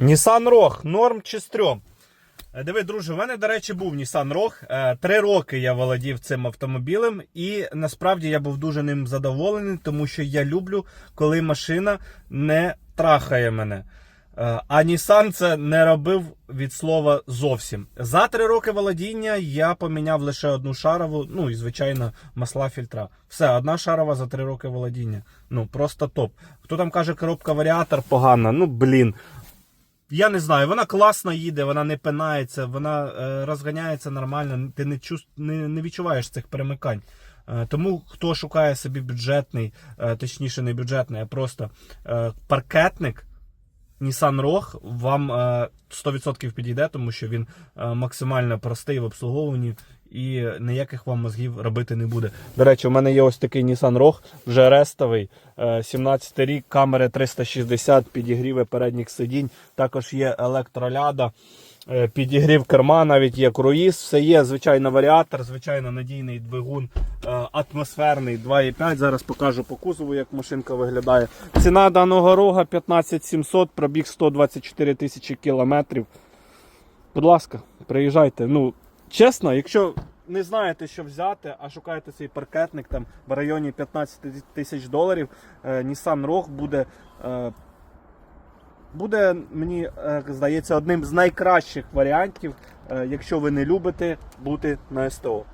Nissan Rogue, норм чи стрьом? Е, Диви, друже, у мене, до речі, був Nissan Rogue. Е, Три роки я володів цим автомобілем, і насправді я був дуже ним задоволений, тому що я люблю, коли машина не трахає мене. Е, А Nissan це не робив від слова зовсім. За три роки володіння я поміняв лише одну шарову, ну і звичайно масла фільтра. Все, одна шарова за три роки володіння. Ну просто топ. Хто там каже, коробка варіатор погана? Ну блін. Я не знаю, вона класно їде, вона не пинається, вона е, розганяється нормально, ти не, чу, не, не відчуваєш цих перемикань. Е, тому хто шукає собі бюджетний, е, точніше не бюджетний, а просто е, паркетник, Nissan Rogue вам е, 100% підійде, тому що він е, максимально простий в обслуговуванні і ніяких вам мозгів робити не буде. До речі, у мене є ось такий Nissan Rogue, вже рестовий, е, 17 рік, камери 360, підігріви передніх сидінь, також є електроляда. е, Підігрів керма, навіть є круїз, все є, звичайно, варіатор, звичайно, надійний двигун, е, атмосферний 2,5. Зараз покажу по кузову, як машинка виглядає. Ціна даного рога 15700, пробіг 124 тисячі кілометрів. Будь ласка, приїжджайте. Ну, чесно, якщо не знаєте, що взяти, а шукаєте цей паркетник там в районі 15 тисяч доларів, е, Nissan Rogue буде. е, Буде, мені е, здається, одним з найкращих варіантів, якщо ви не любите бути на СТО.